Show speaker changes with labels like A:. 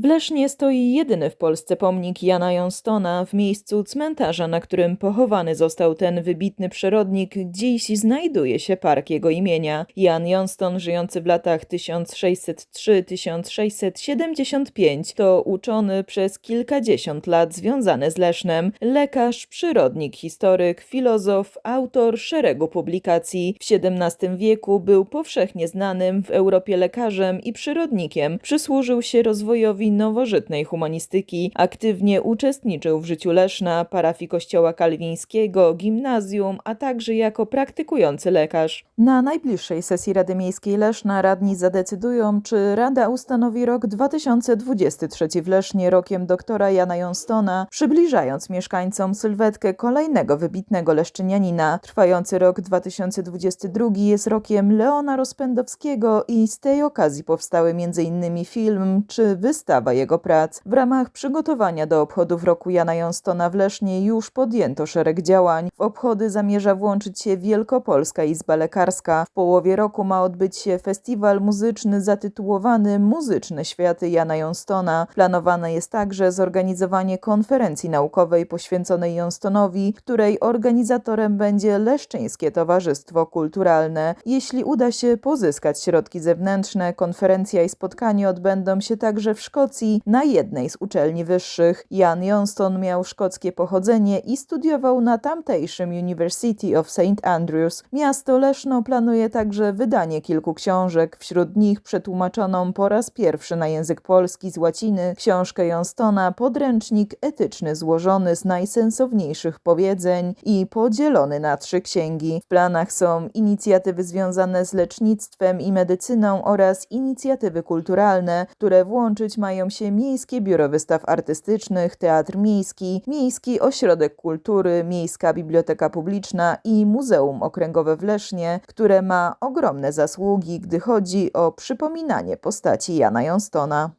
A: W Lesznie stoi jedyny w Polsce pomnik Jana Jonstona w miejscu cmentarza, na którym pochowany został ten wybitny przyrodnik. Dziś znajduje się park jego imienia. Jan Jonston, żyjący w latach 1603-1675, to uczony przez kilkadziesiąt lat związany z Lesznem, lekarz, przyrodnik, historyk, filozof, autor szeregu publikacji. W XVII wieku był powszechnie znanym w Europie lekarzem i przyrodnikiem. Przysłużył się rozwojowi nowożytnej humanistyki, aktywnie uczestniczył w życiu Leszna, parafii kościoła kalwińskiego, gimnazjum, a także jako praktykujący lekarz. Na najbliższej sesji Rady Miejskiej Leszna radni zadecydują, czy Rada ustanowi rok 2023 w Lesznie rokiem doktora Jana Jonstona, przybliżając mieszkańcom sylwetkę kolejnego wybitnego leszczynianina. Trwający rok 2022 jest rokiem Leona Rozpędowskiego i z tej okazji powstały m.in. film czy wystawa jego prac. W ramach przygotowania do obchodów roku Jana Jonstona w Lesznie już podjęto szereg działań. W obchody zamierza włączyć się Wielkopolska Izba Lekarska. W połowie roku ma odbyć się festiwal muzyczny zatytułowany Muzyczne Światy Jana Jonstona. Planowane jest także zorganizowanie konferencji naukowej poświęconej Jonstonowi, której organizatorem będzie Leszczyńskie Towarzystwo Kulturalne. Jeśli uda się pozyskać środki zewnętrzne, konferencja i spotkanie odbędą się także w Szkocji na jednej z uczelni wyższych. Jan Johnston miał szkockie pochodzenie i studiował na tamtejszym University of St. Andrews. Miasto Leszno planuje także wydanie kilku książek, wśród nich przetłumaczoną po raz pierwszy na język polski z łaciny książkę Johnstona Podręcznik etyczny złożony z najsensowniejszych powiedzeń i podzielony na trzy księgi. W planach są inicjatywy związane z lecznictwem i medycyną oraz inicjatywy kulturalne, które włączyć mają się Miejskie Biuro Wystaw Artystycznych, Teatr Miejski, Miejski Ośrodek Kultury, Miejska Biblioteka Publiczna i Muzeum Okręgowe w Lesznie, które ma ogromne zasługi, gdy chodzi o przypominanie postaci Jana Jonstona.